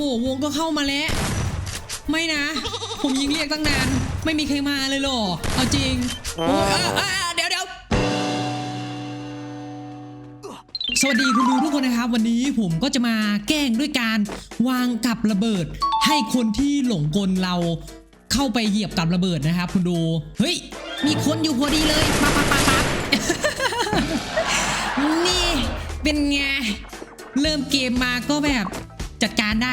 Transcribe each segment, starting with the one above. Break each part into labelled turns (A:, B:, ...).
A: หวงก็เข้ามาแล้ว ไม่นะ ผมยิงเรียกตั้งนาน ไม่มีใครมาเลยหรอ เอาจริงโอ้ยอะอะเดี๋ยวเดี๋ยวสวัสดีคุณดูทุกคนนะครับ วันนี้ผมก็จะมาแกล้งด้วยการวางกับระเบิด ให้คนที่หลงกลเราเข้าไปเหยียบกับระเบิดนะครับ คุณดู เฮ้ย มีคนอยู่พอดีเลยปั๊บปั๊บปั๊บปั๊บนี่เป็นไงเริ่มเกมมาก็แบบ จัดการได้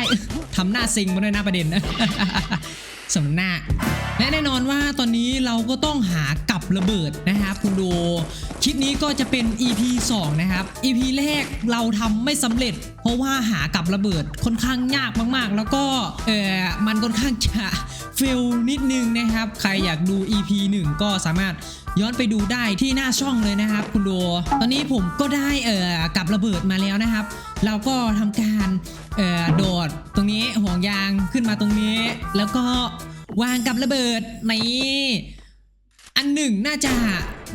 A: ทำหน้าซิงมาด้วยนะประเด็นสมหน้า และแน่นอนว่าตอนนี้เราก็ต้องหากับระเบิดนะครับคุณดูคลิปนี้ก็จะเป็น EP 2 นะครับ EP แรกเราทำไม่สำเร็จ เพราะว่าหากับระเบิดค่อนข้างยากมากๆ แล้วก็เออมันค่อนข้างจะเฟลนิดนึงนะครับ ใครอยากดู EP 1 ก็สามารถ ย้อนไปดูได้ที่หน้าช่องเลยนะครับ คุณดู ตอนนี้ผมก็ได้เอ่อกับระเบิดมาแล้วนะครับ เราก็ทำการเอ่อโดดตรงนี้ห่วงยางขึ้นมาตรงนี้ แล้วก็วางกับระเบิดในอันหนึ่งน่าจะ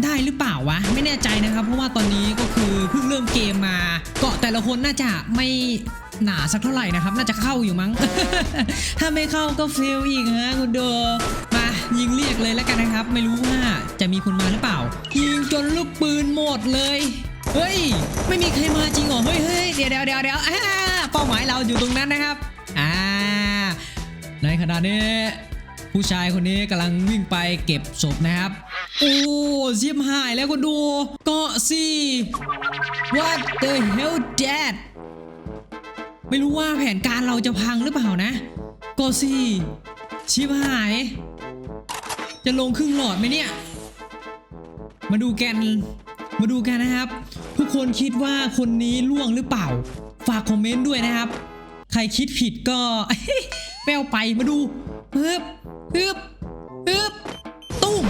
A: ได้หรือเปล่าวะ ไม่แน่ใจนะครับ เพราะว่าตอนนี้ก็คือเพิ่งเริ่มเกมมา เกาะแต่ละคนน่าจะไม่หนาสักเท่าไหร่นะครับ น่าจะเข้าอยู่มั้ง ถ้าไม่เข้าก็เฟลอีกฮะคุณดูมา ยิงเรียกเลยแล้วกันนะครับ ไม่รู้ว่าจะมีคนมาหรือเปล่า ยิงจนลูกปืนหมดเลยเฮ้ย ไม่มีใครมาจริงเหรอเฮ้ยเฮ้ยเดี๋ยวเดี๋ยวเดี๋ยวเดี๋ยวเป้าหมายเราอยู่ตรงนั้นนะครับอ่าในขณะนี้ ผู้ชายคนนี้กำลังวิ่งไปเก็บศพนะครับ โอ้ชิบหายแล้วคนดูเกาะสิ What the hell dad ไม่รู้ว่าแผนการเราจะพังหรือเปล่านะ ก็สิชิบหาย จะลงครึ่งหลอดไหมเนี่ย มาดูกัน มาดูกันนะครับ ทุกคนคิดว่าคนนี้ล่วงหรือเปล่า ฝากคอมเมนต์ด้วยนะครับ ใครคิดผิดก็แปลไปมาดูฮึบฮึบฮึบตุ้ม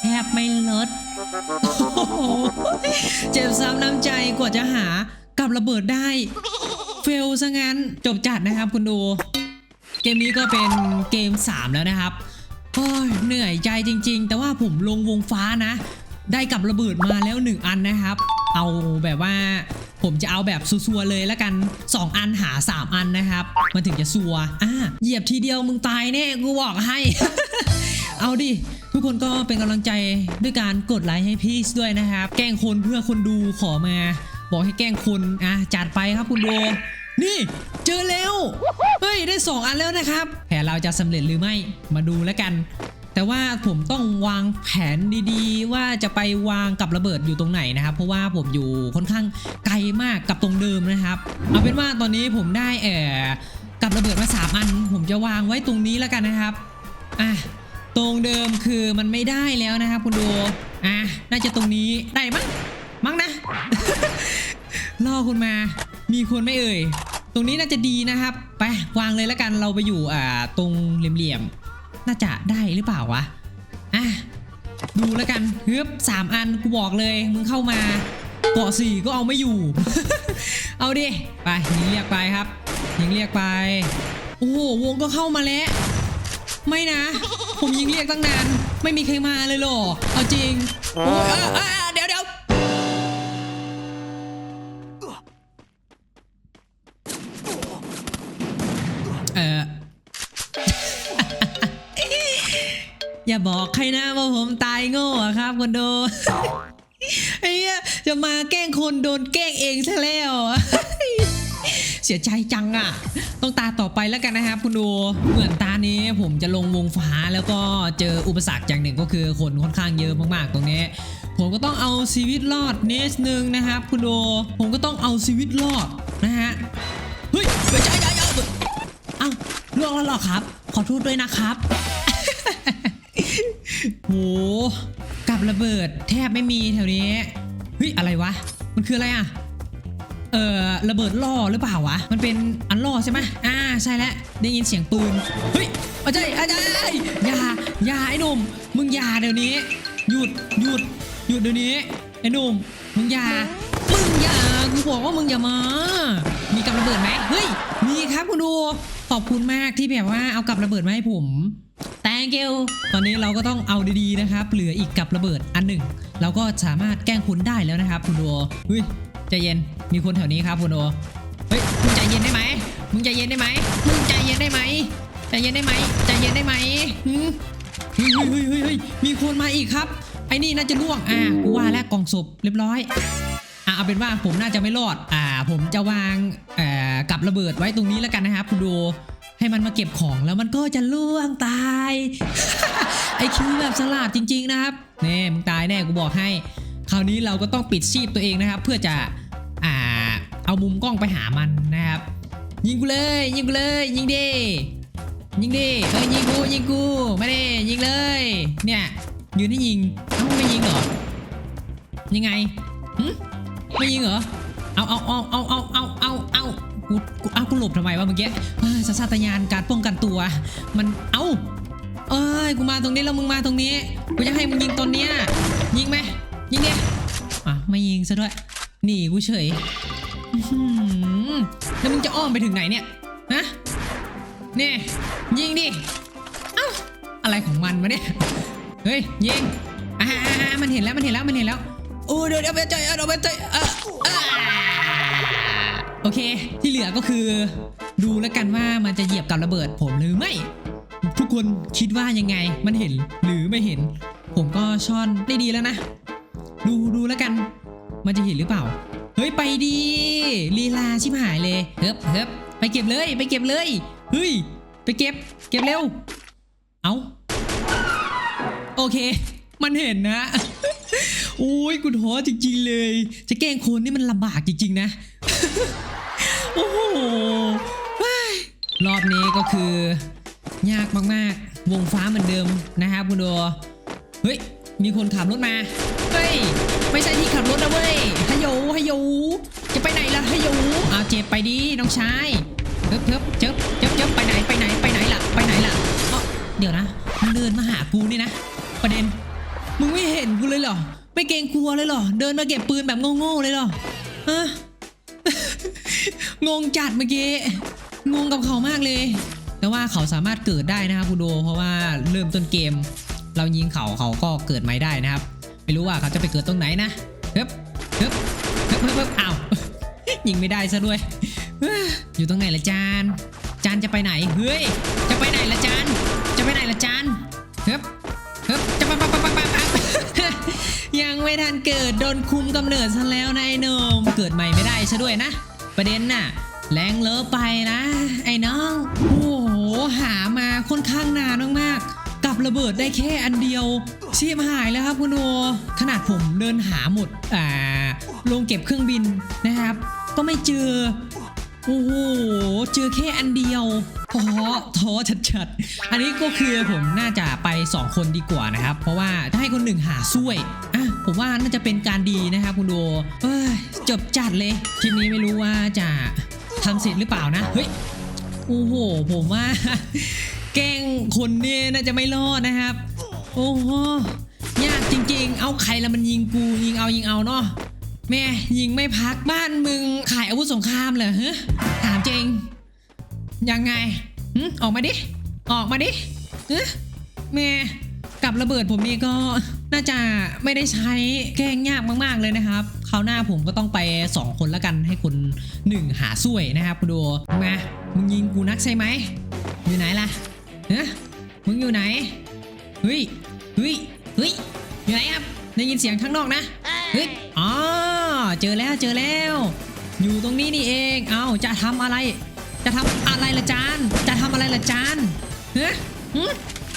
A: แทบไม่ลดเจ็บซ้ำน้ำใจกว่าจะหากับระเบิดได้ เฟลซะงั้นจบจัดนะครับคุณดู เกมนี้ก็เป็นเกม 3 แล้วนะครับโอ้ยเหนื่อยใจจริง ๆ แต่ว่าผมลงวงฟ้านะ ได้กับระเบิดมาแล้ว 1 อันนะครับ เอาแบบว่าผมจะเอาแบบซัวๆเลยแล้วกัน 2 อันหา 3 อันนะครับ มันถึงจะซัวอะเหยียบทีเดียวมึงตายแน่กูบอกให้ เอาดิ ทุกคนก็เป็นกำลังใจด้วยการกดไลค์ให้พีชด้วยนะครับ แกล้งคนเพื่อคนดูขอมา บอกให้แกล้งคนอะจัดไปครับคุณโด นี่เจอแล้ว เฮ้ย ได้ 2 อันแล้วนะครับ แผนเราจะสำเร็จหรือไม่มาดูแล้วกัน แต่ว่าผมต้องวางแผนดีๆ ว่าจะไปวางกับระเบิดอยู่ตรงไหนนะครับ เพราะว่าผมอยู่ค่อนข้างไกลมากกับตรงเดิมนะครับ เอาเป็นว่าตอนนี้ผมได้เอ่อกับระเบิดมาสามอัน ผมจะวางไว้ตรงนี้แล้วกันนะครับอะตรงเดิมคือมันไม่ได้แล้วนะครับ คุณดูอะน่าจะตรงนี้ได้มั้งมั้งนะล่อคุณมา มีคนไม่เอ่ย ตรงนี้น่าจะดีนะครับ ไปวางเลยแล้วกันเราไปอยู่อ่าตรงเหลี่ยมๆ น่าจะได้หรือเปล่าวะ อะ ดูแล้วกันฮึบสามอันกูบอกเลยมึงเข้ามาเกาะสี่ก็เอาไม่อยู่ เอาดิ ไปยิงเรียกไปครับยิงเรียกไป โอ้โหวงก็เข้ามาแล้ว ไม่นะ ผมยิงเรียกตั้งนาน ไม่มีใครมาเลยหรอ เอาจริง โอ้ย อย่าบอกใครนะว่าผมตายโง่อะครับคนโดไอ้เหี้ยจะมาแกล้งคนโดนแกล้งเองซะแล้วเสียใจจังอะ ต้องตาต่อไปแล้วกันนะครับคุณดู เหมือนตานี้ผมจะลงวงฟ้าแล้วก็เจออุปสรรคอย่างหนึ่งก็คือคนค่อนข้างเยอะมากๆตรงนี้ ผมก็ต้องเอาชีวิตรอดเนสหนึ่งนะครับคุณดู ผมก็ต้องเอาชีวิตรอดนะฮะ ล่วงแล้วหรอครับ ขอโทษด้วยนะครับ โหกับระเบิดแทบไม่มีแถวนี้ เฮ้ย อะไรวะ มันคืออะไรอะ เอ่อ ระเบิดล่อหรือเปล่าวะ มันเป็นอันล่อใช่ไหมอ่า ใช่แล้วได้ยินเสียงปืน เฮ้ยอาจารย์อาจารย์อย่าอย่าไอ้หนุ่ม มึงอย่าเดี๋ยวนี้ หยุด หยุด หยุดเดี๋ยวนี้ ไอ้หนุ่ม มึงอย่า มึงอย่า กูบอกว่ามึงอย่ามา มีกับระเบิดไหมเฮ้ย มีครับคุณดู ขอบคุณมากที่แบบว่าเอากับระเบิดมาให้ผม thank you ตอนนี้เราก็ต้องเอาดีๆนะครับ เหลืออีกกับระเบิดอันหนึ่ง เราก็สามารถแกล้งคุณได้แล้วนะครับ คุณดูเฮ้ยใจเย็น มีคนแถวนี้ครับคุณดูเฮ้ยมึงใจเย็นได้ไหมมึงใจเย็นได้ไหมมึงใจเย็นได้ไหมใจเย็นได้ไหมหืมเฮ้ยเฮ้ยเฮ้ยเฮ้ยเฮ้ยมีคนมาอีกครับ ไอ้นี่น่าจะล่วง อ่ากูว่าแล้วกล่องศพเรียบร้อย อะเอาเป็นว่าผมน่าจะไม่รอด อ่า ผมจะวางเอ่อกับระเบิดไว้ตรงนี้แล้วกันนะครับ คุณดูให้มันมาเก็บของแล้วมันก็จะล่วงตาย ไอคิวแบบสลัดจริง ๆ นะครับแน่มึงตายแน่กูบอกให้ คราวนี้เราก็ต้องปิดชีพตัวเองนะครับ เพื่อจะอ่าเอามุมกล้องไปหามันนะครับ ยิงกูเลยยิงกูเลยยิงดิยิงดิเออยิงกูยิงกูไม่ได้ยิงเลย เนี่ยยืนให้ยิงเอ้าไม่ยิงเหรอยังไงหึ ไม่ยิงเหรอ เอาเอาเอาเอาเอาเอาเอาเอากูกูเอากูหลบทำไมวะเมื่อกี้สัสตยานการป้องกันตัว มัน เอ้าเอ้ย กูมาตรงนี้แล้วมึงมาตรงนี้ กูจะให้มึงยิงตอนเนี้ย ยิงไหม ยิงดิอะไม่ยิงซะด้วยหนีกูเฉยแล้วมึงจะอ้อมไปถึงไหนเนี่ย ฮะ นี่ ยิงดิ เอ้า อะไรของมันวะเนี่ย เฮ้ย ยิงอ่ามันเห็นแล้ว มันเห็นแล้ว มันเห็นแล้ว โอ้เดี๋ยวเดี๋ยวไปใจเอาไปใจออเออโอเค ที่เหลือก็คือ ดูแล้วกันว่ามันจะเหยียบกับระเบิดผมหรือไม่ ทุกคนคิดว่ายังไงมันเห็นหรือไม่เห็น ผมก็ซ่อนได้ดีแล้วนะ ดูดูแล้วกัน มันจะเห็นหรือเปล่า เฮ้ยไปดีลีลาชิบหายเลยเฮิบเฮิบไปเก็บเลย ไปเก็บเลยเฮ้ยไปเก็บ เก็บเร็ว เอาโอเค มันเห็นนะ โอ้ยกูท้อจริงๆเลย จะแกล้งคนนี่มันลำบากจริง ๆ นะ โอ้โหรอบนี้ก็คือ ยากมากๆ วงฟ้าเหมือนเดิมนะครับคุณดูเฮ้ย มีคนขับรถมา เฮ้ย ไม่ใช่ที่ขับรถนะเว้ยฮัยโยฮัยโยจะไปไหนล่ะฮโยเอาเจ็บไปดิน้องชายเพิบเพิบเจ็บเจ็บเจ็บไปไหนไปไหนไปไหนล่ะ ไปไหนล่ะเดี๋ยวนะมึงเดินมาหากูนี่นะ ประเด็น มึงไม่เห็นกูเลยเหรอ ไม่เกรงกลัวเลยเหรอ เดินมาเก็บปืนแบบโง่ๆเลยเหรอฮะงงจัดเมื่อกี้ งงกับเขามากเลย แต่ว่าเขาสามารถเกิดได้นะครับคุณโด เพราะว่าเริ่มต้นเกม เรายิงเขาเขาก็เกิดไม่ได้นะครับ ไม่รู้ว่าเขาจะไปเกิดตรงไหนนะเฮ้บเฮ้บเฮ้บเฮ้บเฮ้บอ้าวยิงไม่ได้ซะด้วย อยู่ตรงไหนละจาน จานจะไปไหน เฮ้ย จะไปไหนละจาน จะไปไหนละจานเฮ้บ ไม่ทันเกิดโดนคุมกำเนิดซะแล้วนะไอ้นมเกิดใหม่ไม่ได้ซะด้วยนะ ประเด็นน่ะแรงเลอะไปนะ ไอ้น้อง โอ้โหหามาค่อนข้างนานมากๆ กับระเบิดได้แค่อันเดียวชียมหายแล้วครับคุณโอขนาดผมเดินหาหมดอ่าลงเก็บเครื่องบินนะครับ ก็ไม่เจอ โอ้โหเจอแค่อันเดียว ท้อท้อชัดๆ อันนี้ก็คือผมน่าจะไป 2 คนดีกว่านะครับ เพราะว่าถ้าให้คนหนึ่งหาช่วยอะผมว่าน่าจะเป็นการดีนะครับคุณโดเอ้ยจบจัดเลยคลิปนี้ไม่รู้ว่าจะทำเสร็จหรือเปล่านะ เฮ้ย โอ้โห ผมว่า แกล้งคนเนี่ยน่าจะไม่รอดนะครับ โอ้โห ยากจริงๆ เอาใครละมันยิงกู ยิงเอายิงเอาเนาะ แม่ยิงไม่พักบ้านมึงขายอาวุธสงครามเหรอฮะถามจริง ยังไงหึออกมาดิ ออกมาดิฮะแม่กับระเบิดผมนี่ก็น่าจะไม่ได้ใช้แกล้งยากมาก ๆ เลยนะครับคราวหน้าผมก็ต้องไป 2 คนแล้วกันให้คนหนึ่งหาช่วยนะครับคุณดูมามึงยิงกูนักใช่ไหมอยู่ไหนล่ะฮะมึงอยู่ไหนเฮ้ยเฮ้ยเฮ้ยอยู่ไหนครับได้ยินเสียงข้างนอกนะเฮ้ยอ๋อเจอแล้วเจอแล้ว อยู่ตรงนี้นี่เอง เอาจะทำอะไร จะทำอะไรละจาน จะทำอะไรละจานเฮ้ย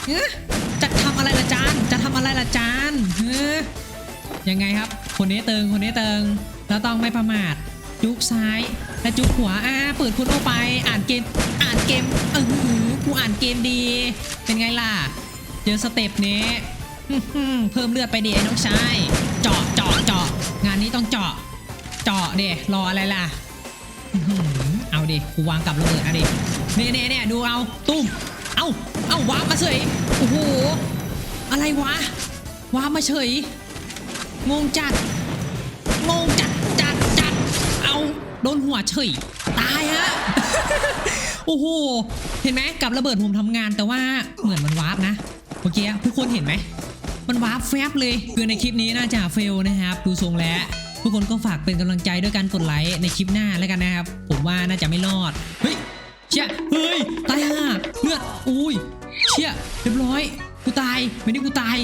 A: เฮ้ยจะทำอะไรละจาน จะทำอะไรละจานเฮ้ยยังไงครับ คนนี้เติงคนนี้เติงเราต้องไม่ประมาท จุกซ้าย และจุกขวา อ่า เปิดคุณโอไป อ่านเกม อ่านเกมเออหือกูอ่านเกมดี เป็นไงล่ะ เจอสเต็ปนี้เพิ่มเลือดไปดิไอ้น้องชาย เจาะ เจาะ เจาะ งานนี้ต้องเจาะ เจาะเดรออะไรล่ะ ดิกูวางกับระเบิดอะดิเนี่ยเนี่ยเนี่ยดูเอาตุ้มเอาเอาวางมาเฉยโอ้โหอะไรวะวางมาเฉยงงจัดงงจัดจัดจัดเอาโดนหัวเฉยตายฮะโอ้โหเห็นไหมกับระเบิดผมทำงานแต่ว่าเหมือนมันวาร์ปนะเมื่อกี้ทุกคนเห็นไหมมันวาร์ปแฟบเลยคือในคลิปนี้น่าจะเฟลนะครับ ดูทรงแล้ว ทุกคนก็ฝากเป็นกำลังใจด้วยการกดไลค์ในคลิปหน้าแล้วกันนะครับ ผมว่าน่าจะไม่รอด เฮ้ยเชี่ยเฮ้ยตายห่าเลือดอุ้ยเชี่ยเรียบร้อยกูตายไม่ได้กูตาย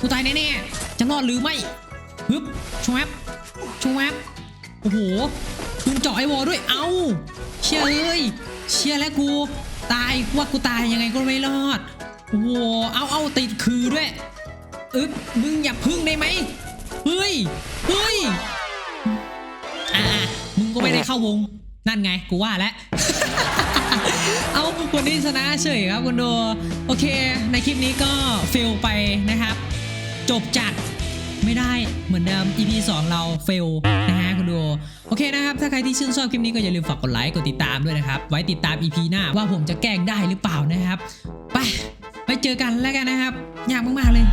A: กูตายแน่ๆจะรอดหรือไม่ฮึบชวบชวบโอ้โหปืนเจาะไอวอด้วยเอ้าเชี่ยเอ้ยเชี่ยแล้วกูตายว่ากูตายยังไงก็ไม่รอดโอ้โหเอาเอาติดคือด้วยอึ๊บมึงอย่าพึ่งาวงนั่นไงกูว่าแล้ว เอาคนที่ชนะเฉยครับคุณดูโอเค ในคลิปนี้ก็เฟลไปนะครับ จบจัดไม่ได้เหมือนเดิม EP 2 เราเฟลนะฮะคุณดูโอเคนะครับ ถ้าใครที่ชื่นชอบคลิปนี้ก็อย่าลืมฝากกดไลค์กดติดตามด้วยนะครับ ไว้ติดตาม EP หน้าว่าผมจะแกล้งได้หรือเปล่านะครับ ไปไปเจอกันแล้วกันนะครับ ยากมากๆเลย